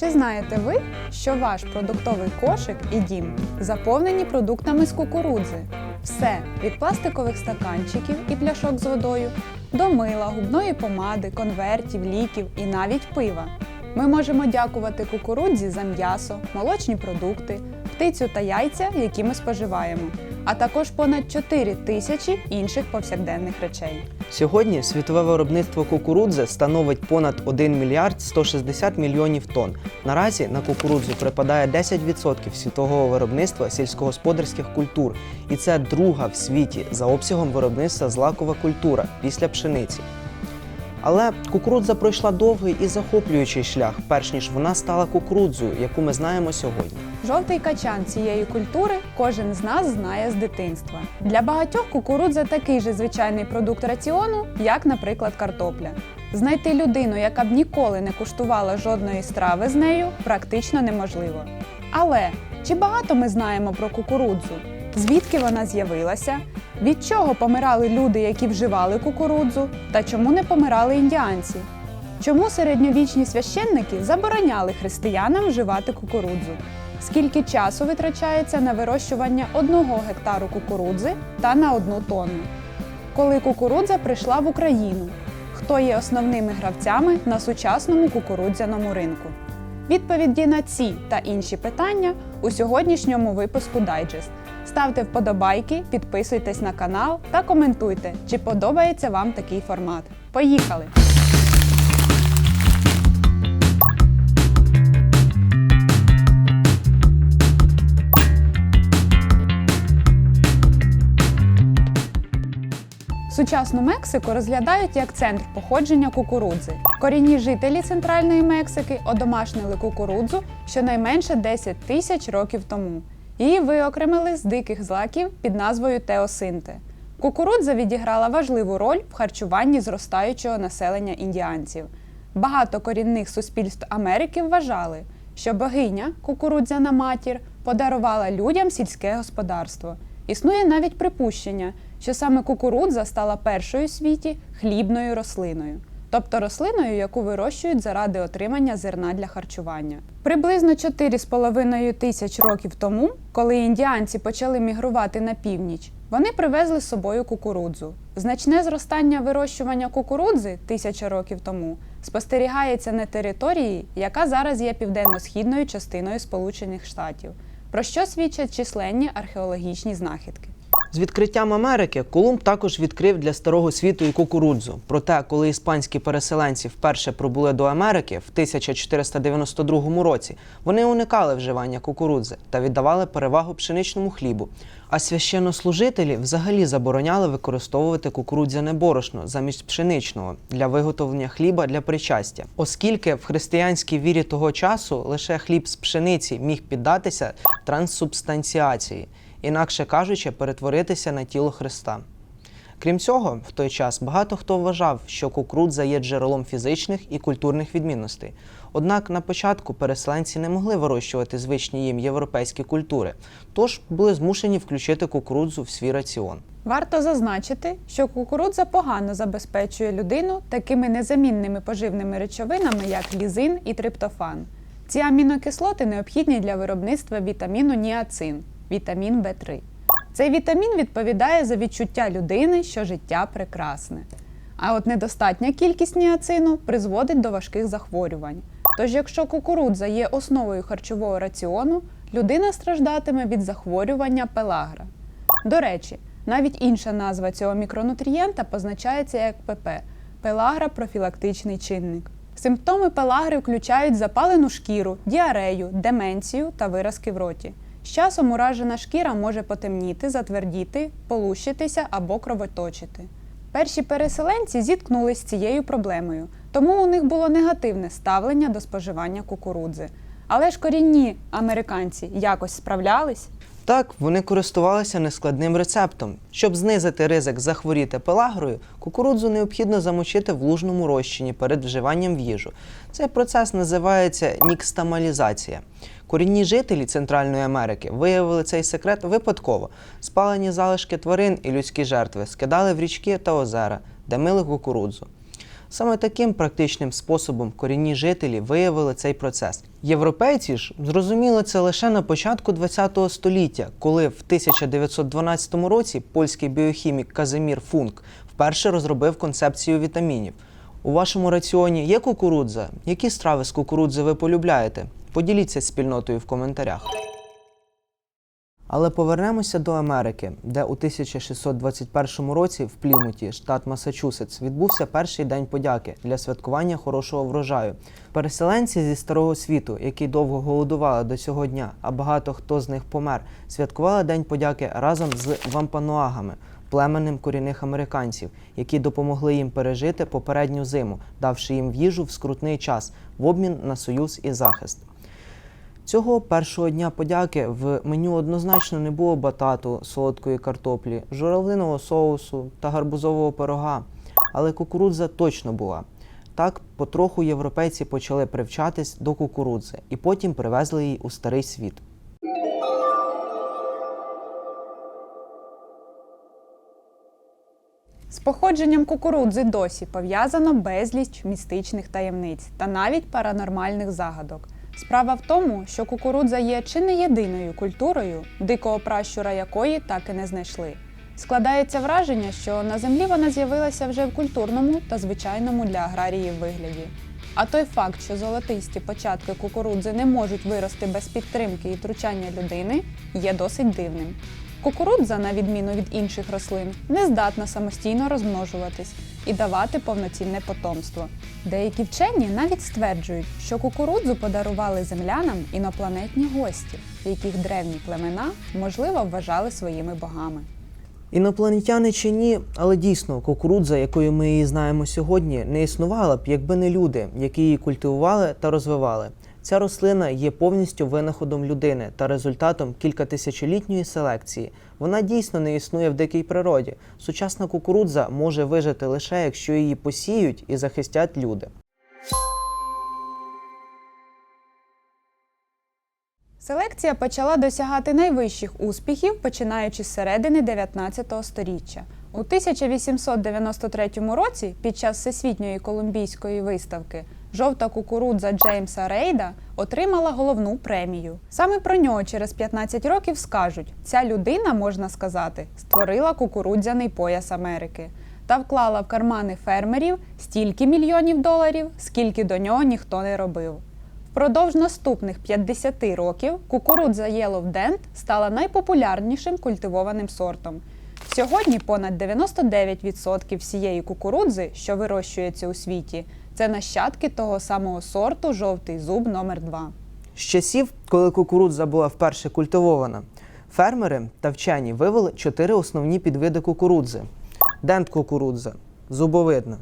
Чи знаєте ви, що ваш продуктовий кошик і дім заповнені продуктами з кукурудзи? Все від пластикових стаканчиків і пляшок з водою до мила, губної помади, конвертів, ліків і навіть пива. Ми можемо дякувати кукурудзі за м'ясо, молочні продукти, птицю та яйця, які ми споживаємо, а також понад 4 тисячі інших повсякденних речей. Сьогодні світове виробництво кукурудзи становить понад 1 мільярд 160 мільйонів тонн. Наразі на кукурудзу припадає 10% світового виробництва сільськогосподарських культур, і це друга в світі за обсягом виробництва злакова культура після пшениці. Але кукурудза пройшла довгий і захоплюючий шлях, перш ніж вона стала кукурудзою, яку ми знаємо сьогодні. Жовтий качан цієї культури кожен з нас знає з дитинства. Для багатьох кукурудза такий же звичайний продукт раціону, як, наприклад, картопля. Знайти людину, яка б ніколи не куштувала жодної страви з нею, практично неможливо. Але чи багато ми знаємо про кукурудзу? Звідки вона з'явилася? Від чого помирали люди, які вживали кукурудзу? Та чому не помирали індіанці? Чому середньовічні священники забороняли християнам вживати кукурудзу? Скільки часу витрачається на вирощування одного гектару кукурудзи та на одну тонну? Коли кукурудза прийшла в Україну? Хто є основними гравцями на сучасному кукурудзяному ринку? Відповіді на ці та інші питання у сьогоднішньому випуску Дайджест. Ставте вподобайки, підписуйтесь на канал та коментуйте, чи подобається вам такий формат. Поїхали! Сучасну Мексику розглядають як центр походження кукурудзи. Корінні жителі центральної Мексики одомашнили кукурудзу щонайменше 10 тисяч років тому. Її виокремили з диких злаків під назвою теосинте. Кукурудза відіграла важливу роль в харчуванні зростаючого населення індіанців. Багато корінних суспільств Америки вважали, що богиня, кукурудзяна матір, подарувала людям сільське господарство. Існує навіть припущення, що саме кукурудза стала першою у світі хлібною рослиною, тобто рослиною, яку вирощують заради отримання зерна для харчування. Приблизно 4,5 тисяч років тому, коли індіанці почали мігрувати на північ, вони привезли з собою кукурудзу. Значне зростання вирощування кукурудзи тисяча років тому спостерігається на території, яка зараз є південно-східною частиною Сполучених Штатів, про що свідчать численні археологічні знахідки. З відкриттям Америки Колумб також відкрив для старого світу і кукурудзу. Проте, коли іспанські переселенці вперше прибули до Америки в 1492 році, вони уникали вживання кукурудзи та віддавали перевагу пшеничному хлібу. А священнослужителі взагалі забороняли використовувати кукурудзяне борошно замість пшеничного для виготовлення хліба для причастя, оскільки в християнській вірі того часу лише хліб з пшениці міг піддатися трансубстанціації інакше кажучи, перетворитися на тіло Христа. Крім цього, в той час багато хто вважав, що кукурудза є джерелом фізичних і культурних відмінностей. Однак на початку переселенці не могли вирощувати звичні їм європейські культури, тож були змушені включити кукурудзу в свій раціон. Варто зазначити, що кукурудза погано забезпечує людину такими незамінними поживними речовинами, як лізин і триптофан. Ці амінокислоти необхідні для виробництва вітаміну ніацин, вітамін В3. Цей вітамін відповідає за відчуття людини, що життя прекрасне. А от недостатня кількість ніацину призводить до важких захворювань. Тож, якщо кукурудза є основою харчового раціону, людина страждатиме від захворювання пелагра. До речі, навіть інша назва цього мікронутрієнта позначається як ПП пелагра профілактичний чинник. Симптоми пелагри включають запалену шкіру, діарею, деменцію та виразки в роті. З часом уражена шкіра може потемніти, затвердіти, полущитися або кровоточити. Перші переселенці зіткнулись з цією проблемою, тому у них було негативне ставлення до споживання кукурудзи. Але ж корінні американці якось справлялись. Так, вони користувалися нескладним рецептом. Щоб знизити ризик захворіти пелагрою, кукурудзу необхідно замочити в лужному розчині перед вживанням в їжу. Цей процес називається нікстамалізація. Корінні жителі Центральної Америки виявили цей секрет випадково. Спалені залишки тварин і людські жертви скидали в річки та озера, де мили кукурудзу. Саме таким практичним способом корінні жителі виявили цей процес. Європейці ж зрозуміли це лише на початку ХХ століття, коли в 1912 році польський біохімік Казимір Функ вперше розробив концепцію вітамінів. У вашому раціоні є кукурудза? Які страви з кукурудзи ви полюбляєте? Поділіться спільнотою в коментарях. Але повернемося до Америки, де у 1621 році в Плімуті, штат Масачусетс, відбувся перший день подяки для святкування хорошого врожаю. Переселенці зі старого світу, які довго голодували до цього дня, а багато хто з них помер, святкували День подяки разом з вампануагами, племенем корінних американців, які допомогли їм пережити попередню зиму, давши їм в їжу в скрутний час в обмін на союз і захист. Цього першого дня подяки в меню однозначно не було батату, солодкої картоплі, журавлиного соусу та гарбузового пирога, але кукурудза точно була. Так, потроху європейці почали привчатись до кукурудзи і потім привезли її у старий світ. З походженням кукурудзи досі пов'язано безліч містичних таємниць та навіть паранормальних загадок. Справа в тому, що кукурудза є чи не єдиною культурою, дикого пращура якої так і не знайшли. Складається враження, що на землі вона з'явилася вже в культурному та звичайному для аграріїв вигляді. А той факт, що золотисті початки кукурудзи не можуть вирости без підтримки і втручання людини, є досить дивним. Кукурудза, на відміну від інших рослин, не здатна самостійно розмножуватись і давати повноцінне потомство. Деякі вчені навіть стверджують, що кукурудзу подарували землянам інопланетні гості, яких древні племена, можливо, вважали своїми богами. Інопланетяни чи ні, але дійсно кукурудза, якою ми її знаємо сьогодні, не існувала б, якби не люди, які її культивували та розвивали. Ця рослина є повністю винаходом людини та результатом кількатисячолітньої селекції. Вона дійсно не існує в дикій природі. Сучасна кукурудза може вижити лише якщо її посіють і захистять люди. Селекція почала досягати найвищих успіхів, починаючи з середини 19 століття. У 1893 році, під час всесвітньої колумбійської виставки, жовта кукурудза Джеймса Рейда отримала головну премію. Саме про нього через 15 років скажуть: ця людина, можна сказати, створила кукурудзяний пояс Америки та вклала в кармани фермерів стільки мільйонів доларів, скільки до нього ніхто не робив. Впродовж наступних 50 років кукурудза Yellow Dent стала найпопулярнішим культивованим сортом. Сьогодні понад 99% всієї кукурудзи, що вирощується у світі, це нащадки того самого сорту жовтий зуб номер 2 З часів, коли кукурудза була вперше культивована, фермери та вчені вивели чотири основні підвиди кукурудзи: дент кукурудза, зубовидна.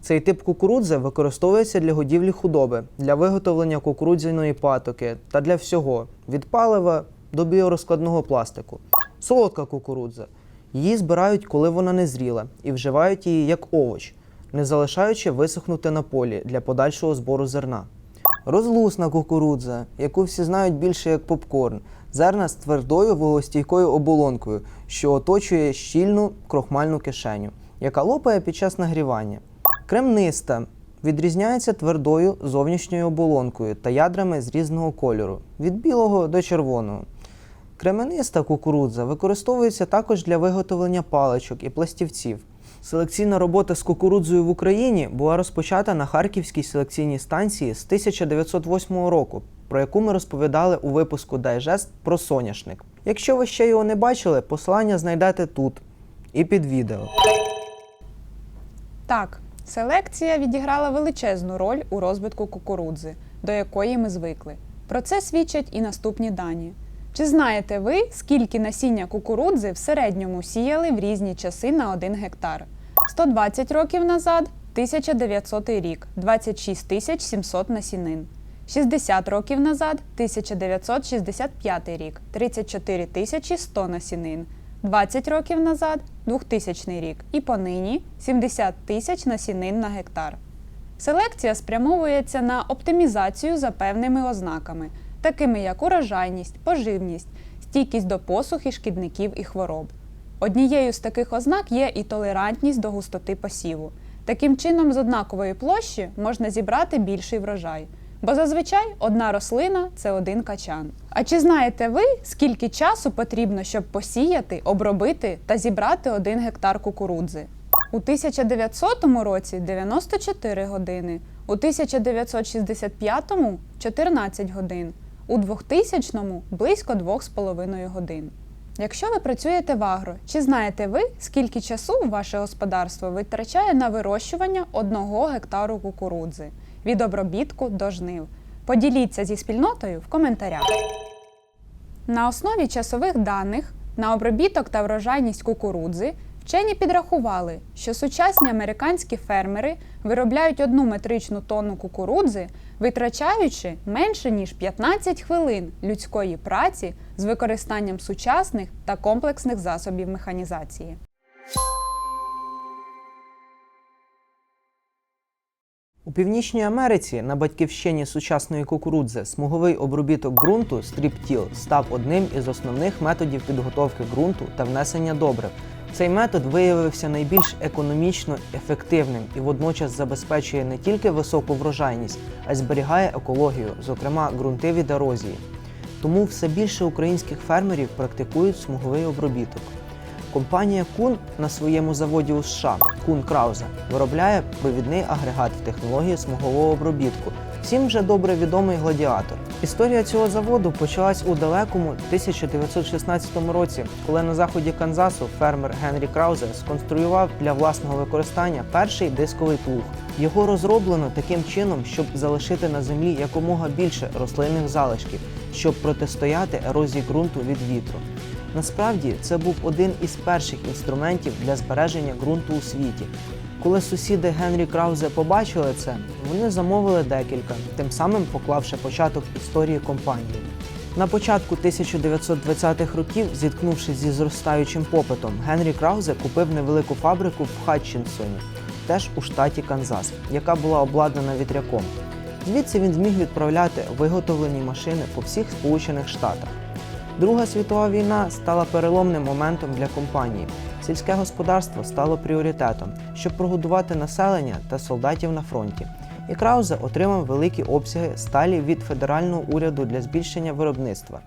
Цей тип кукурудзи використовується для годівлі худоби, для виготовлення кукурудзяної патоки та для всього від палива до біорозкладного пластику. Солодка кукурудза. Її збирають, коли вона не зріла, і вживають її як овоч, не залишаючи висохнути на полі для подальшого збору зерна. Розлусна кукурудза, яку всі знають більше як попкорн, зерна з твердою вологостійкою оболонкою, що оточує щільну крохмальну кишеню, яка лопає під час нагрівання. Кремниста відрізняється твердою зовнішньою оболонкою та ядрами з різного кольору від білого до червоного. Кремениста кукурудза використовується також для виготовлення паличок і пластівців. Селекційна робота з кукурудзою в Україні була розпочата на Харківській селекційній станції з 1908 року, про яку ми розповідали у випуску Дайжест про соняшник. Якщо ви ще його не бачили, посилання знайдете тут і під відео. Так, селекція відіграла величезну роль у розвитку кукурудзи, до якої ми звикли. Про це свідчать і наступні дані. Чи знаєте ви, скільки насіння кукурудзи в середньому сіяли в різні часи на 1 гектар? 120 років назад 1900 рік 26 700 насінин. 60 років назад 1965 рік 34 100 насінин. 20 років назад 2000 рік і понині 70 тисяч насінин на гектар. Селекція спрямовується на оптимізацію за певними ознаками, такими як урожайність, поживність, стійкість до посухи, шкідників і хвороб. Однією з таких ознак є і толерантність до густоти посіву. Таким чином, з однакової площі можна зібрати більший врожай. Бо зазвичай одна рослина це один качан. А чи знаєте ви, скільки часу потрібно, щоб посіяти, обробити та зібрати один гектар кукурудзи? У 1900 році 94 години, у 1965 14 годин, у 2000-му близько 2,5 годин. Якщо ви працюєте в агро, чи знаєте ви, скільки часу ваше господарство витрачає на вирощування одного гектару кукурудзи від обробітку до жнив? Поділіться зі спільнотою в коментарях. На основі часових даних на обробіток та врожайність кукурудзи вчені підрахували, що сучасні американські фермери виробляють одну метричну тонну кукурудзи, витрачаючи менше ніж 15 хвилин людської праці з використанням сучасних та комплексних засобів механізації. У Північній Америці на батьківщині сучасної кукурудзи смуговий обробіток ґрунту стріптіл став одним із основних методів підготовки ґрунту та внесення добрив. Цей метод виявився найбільш економічно ефективним і водночас забезпечує не тільки високу врожайність, а й зберігає екологію, зокрема ґрунти від ерозії. Тому все більше українських фермерів практикують смуговий обробіток. Компанія Кун на своєму заводі у США Кун Краузе виробляє провідний агрегат в технології смугового обробітку. Всім вже добре відомий гладіатор. Історія цього заводу почалась у далекому 1916 році, коли на заході Канзасу фермер Генрі Краузе сконструював для власного використання перший дисковий плуг. Його розроблено таким чином, щоб залишити на землі якомога більше рослинних залишків, щоб протистояти ерозії ґрунту від вітру. Насправді це був один із перших інструментів для збереження ґрунту у світі. Коли сусіди Генрі Краузе побачили це, вони замовили декілька, тим самим поклавши початок історії компанії. На початку 1920-х років, зіткнувшись зі зростаючим попитом, Генрі Краузе купив невелику фабрику в Хатчинсоні, теж у штаті Канзас, яка була обладнана вітряком. Звідси він зміг відправляти виготовлені машини по всіх Сполучених Штатах. Друга світова війна стала переломним моментом для компанії. Сільське господарство стало пріоритетом, щоб прогодувати населення та солдатів на фронті. І Краузе отримав великі обсяги сталі від федерального уряду для збільшення виробництва.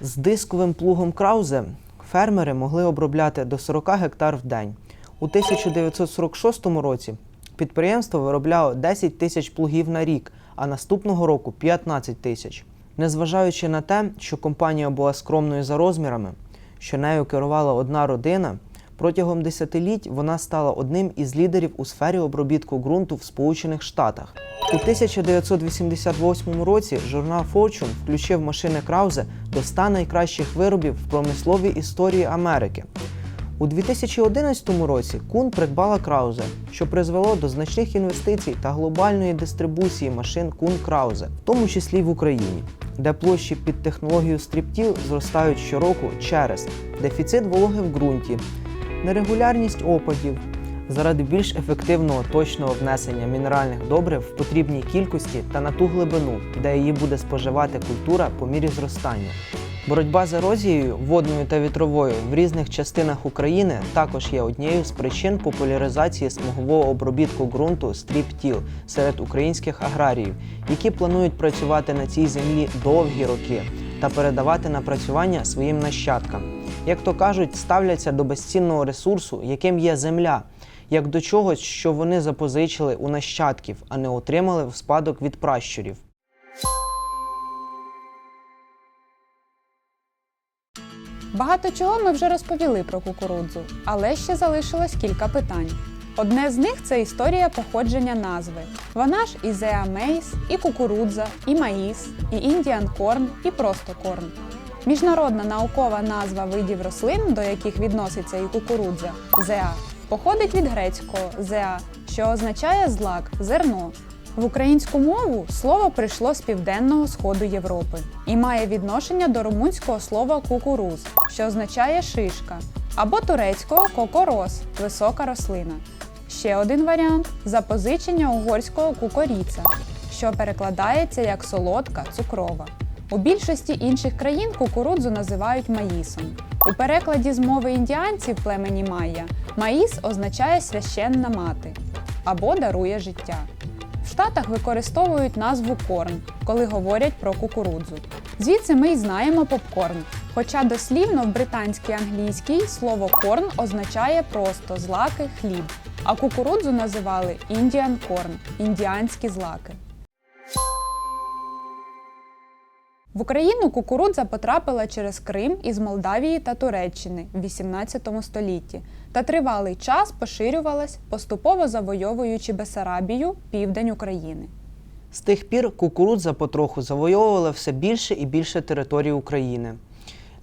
З дисковим плугом Краузе фермери могли обробляти до 40 гектар в день. У 1946 році підприємство виробляло 10 тисяч плугів на рік, а наступного року 15 тисяч. Незважаючи на те, що компанія була скромною за розмірами, що нею керувала одна родина, протягом десятиліть вона стала одним із лідерів у сфері обробітку ґрунту в Сполучених Штатах. У 1988 році журнал Fortune включив машини Краузе до 100 найкращих виробів в промисловій історії Америки. У 2011 році Кун придбала Краузе, що призвело до значних інвестицій та глобальної дистрибуції машин Кун Краузе, в тому числі в Україні, де площі під технологію стріптіл зростають щороку через дефіцит вологи в ґрунті, нерегулярність опадів, заради більш ефективного точного внесення мінеральних добрив в потрібній кількості та на ту глибину, де її буде споживати культура по мірі зростання. Боротьба з ерозією водною та вітровою в різних частинах України також є однією з причин популяризації смугового обробітку ґрунту стріп-тіл серед українських аграріїв, які планують працювати на цій землі довгі роки та передавати напрацювання своїм нащадкам. Як то кажуть, ставляться до безцінного ресурсу, яким є земля, як до чогось, що вони запозичили у нащадків, а не отримали в спадок від пращурів. Багато чого ми вже розповіли про кукурудзу, але ще залишилось кілька питань. Одне з них це історія походження назви. Вона ж і Зеа Мейс, і кукурудза, і маїс, і індіан корн, і просто корн. Міжнародна наукова назва видів рослин, до яких відноситься і кукурудза зеа, походить від грецького зеа, що означає злак, зерно. В українську мову слово прийшло з південного сходу Європи і має відношення до румунського слова кукуруз, що означає шишка, або турецького кокорос висока рослина. Ще один варіант запозичення угорського кукоріца, що перекладається як солодка, цукрова. У більшості інших країн кукурудзу називають маїсом. У перекладі з мови індіанців племені Майя маїс означає священна мати. або дарує життя. В Штатах використовують назву корн, коли говорять про кукурудзу. Звідси ми й знаємо попкорн. Хоча дослівно в британській англійській слово корн означає просто злаки хліб, а кукурудзу називали Indian corn – індіанські злаки. В Україну кукурудза потрапила через Крим із Молдавії та Туреччини в 18 столітті та тривалий час поширювалась, поступово завойовуючи Бесарабію, південь України. З тих пір кукурудза потроху завойовувала все більше і більше території України.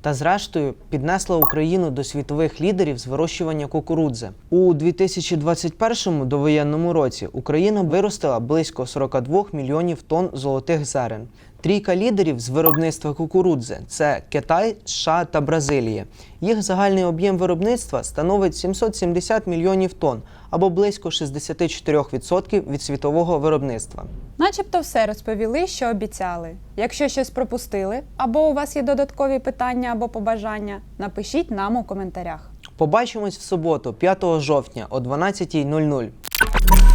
Та зрештою піднесла Україну до світових лідерів з вирощування кукурудзи. У 2021 довоєнному році Україна виростила близько 42 мільйонів тонн золотих зерен. Трійка лідерів з виробництва кукурудзи це Китай, США та Бразилія. Їх загальний об'єм виробництва становить 770 мільйонів тонн або близько 64% від світового виробництва. Начебто все розповіли, що обіцяли. Якщо щось пропустили, або у вас є додаткові питання або побажання, напишіть нам у коментарях. Побачимось в суботу, 5 жовтня о 12.00.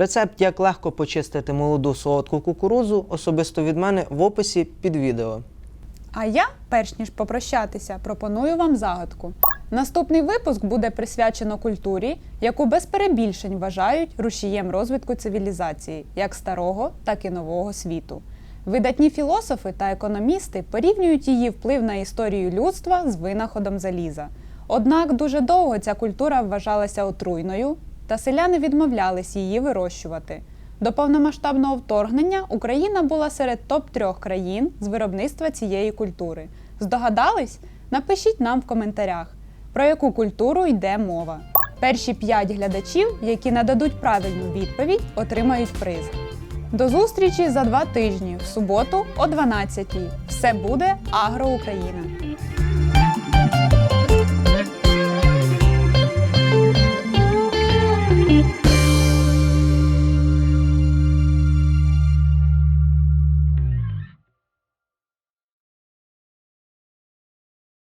Рецепт, як легко почистити молоду солодку кукурудзу, особисто від мене в описі під відео. А я, перш ніж попрощатися, пропоную вам загадку. Наступний випуск буде присвячено культурі, яку без перебільшень вважають рушієм розвитку цивілізації, як старого, так і нового світу. Видатні філософи та економісти порівнюють її вплив на історію людства з винаходом заліза. Однак дуже довго ця культура вважалася отруйною, та селяни відмовлялись її вирощувати. До повномасштабного вторгнення Україна була серед топ-3 країн з виробництва цієї культури. Здогадались? Напишіть нам в коментарях, про яку культуру йде мова. Перші 5 глядачів, які нададуть правильну відповідь, отримають приз. До зустрічі за два тижні в суботу о 12 Все буде Агро Україна! Bye.